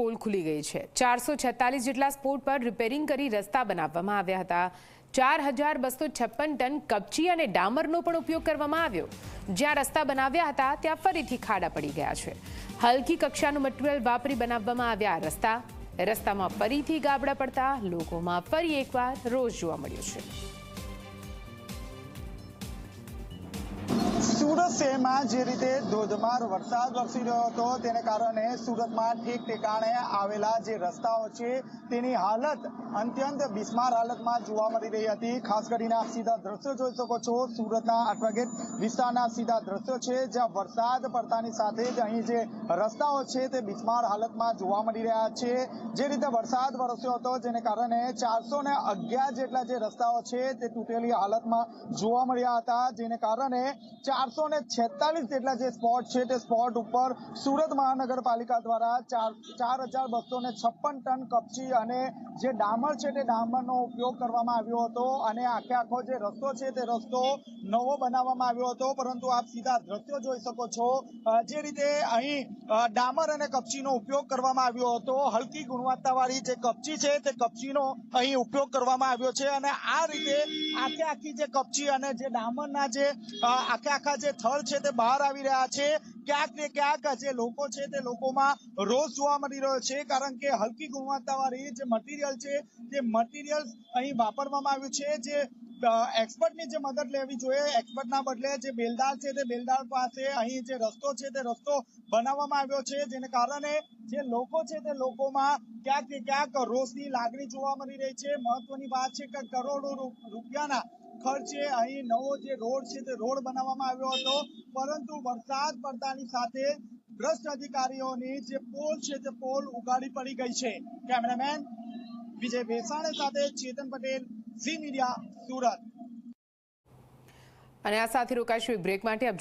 Pole ખુલી ગઈ છે. ચારસો છેતાલીસ જેટલા સ્પોટ પર રિપેરિંગ કરી રસ્તા બનાવવામાં આવ્યા હતા. ચાર હજાર બસો છપ્પન ટન કપચી અને ડામરનો પણ ઉપયોગ કરવામાં આવ્યો. જ્યાં રસ્તા બનાવ્યા હતા, ત્યાં ફરીથી ખાડા પડી ગયા છે. હલકી કક્ષાનું મટીરિયલ વાપરી બનાવવામાં આવ્યા રસ્તા. રસ્તામાં ફરીથી ગાબડા પડતા લોકોમાં ફરી એકવાર રોષ જોવા મળ્યો છે. શહેરમાં જે રીતે ધોધમાર વરસાદ વરસી રહ્યો હતો, તેને કારણે સુરતમાં ઠેક ઠેકાણે આવેલા જે રસ્તાઓ છે, તેની હાલત અત્યંત બિસ્માર હાલતમાં જોવા મળી રહી હતી. ખાસ કરીને આપ સીધા દ્રશ્યો જોઈ શકો છો. સુરતના આટવાગેટ વિસ્તારના સીધા દ્રશ્યો છે, જ્યાં વરસાદ પડતાની સાથે જ અહીં જે રસ્તાઓ છે, તે બિસ્માર હાલતમાં જોવા મળી રહ્યા છે. જે રીતે વરસાદ વરસ્યો હતો, જેને કારણે ચારસો ને અગિયાર જેટલા જે રસ્તાઓ છે, તે તૂટેલી હાલતમાં જોવા મળ્યા હતા. જેને કારણે ચારસો ને છેતાલીસ જેટલા જે સ્પોટ છે તે સ્પોટ ઉપર સુરત મહાનગરપાલિકા દ્વારા ચાર હજાર બસો ને છપ્પન ટન કપચી અને જે ડામર છે તે ડામરનો ઉપયોગ કરવામાં આવ્યો હતો અને આખે આખો જે રસ્તો છે તે રસ્તો નવો બનાવવામાં આવ્યો હતો. પરંતુ આપ સીધા દ્રશ્યો જોઈ શકો છો જે રીતે અહીં ડામર અને કપચીનો ઉપયોગ કરવામાં આવ્યો હતો. હલકી ગુણવત્તાવાળી જે કપચી છે તે કપચીનો અહીં ઉપયોગ કરવામાં આવ્યો છે અને આ રીતે આખે આખી જે કપચી અને જે ડામરના જે આખે આખા જે થળ છે તે બહાર આવી રહ્યા છે. ક્યાંક ને ક્યાંક જે લોકો છે તે લોકોમાં રોષ જોવા મળી રહ્યો છે, કારણ કે હલકી ગુણવત્તાવાળી જે મટીરિયલ છે તે મટીરિયલ અહીં વાપરવામાં આવ્યું છે, જે એક્સપર્ટની જે મદદ લેવી જોઈએ. એક્સપર્ટના બદલે જે બેલદાર છે તે બેલદાર પાસે અહીં જે રસ્તો છે તે રસ્તો બનાવવામાં આવ્યો છે, જેને કારણે જે લોકો છે તે લોકોમાં ક્યાંક ક્યાંક રોષની લાગણી જોવા મળી રહી છે. મહત્વની વાત છે કે કરોડો રૂપિયાના ખર્ચે અહીં નવો જે રોડ છે તે રોડ બનાવવામાં આવ્યો હતો. પરંતુ વરસાદ પડતાની સાથે ભ્રષ્ટ અધિકારીઓની જે પોલ છે તે પોલ ઉગાડી પડી ગઈ છે. કેમેરામેન વિજય ભેસાણે સાથે ચેતન પટેલ, ઝી મીડિયા, સુરત. અને આ સાથે રોકાશું બ્રેક માટે.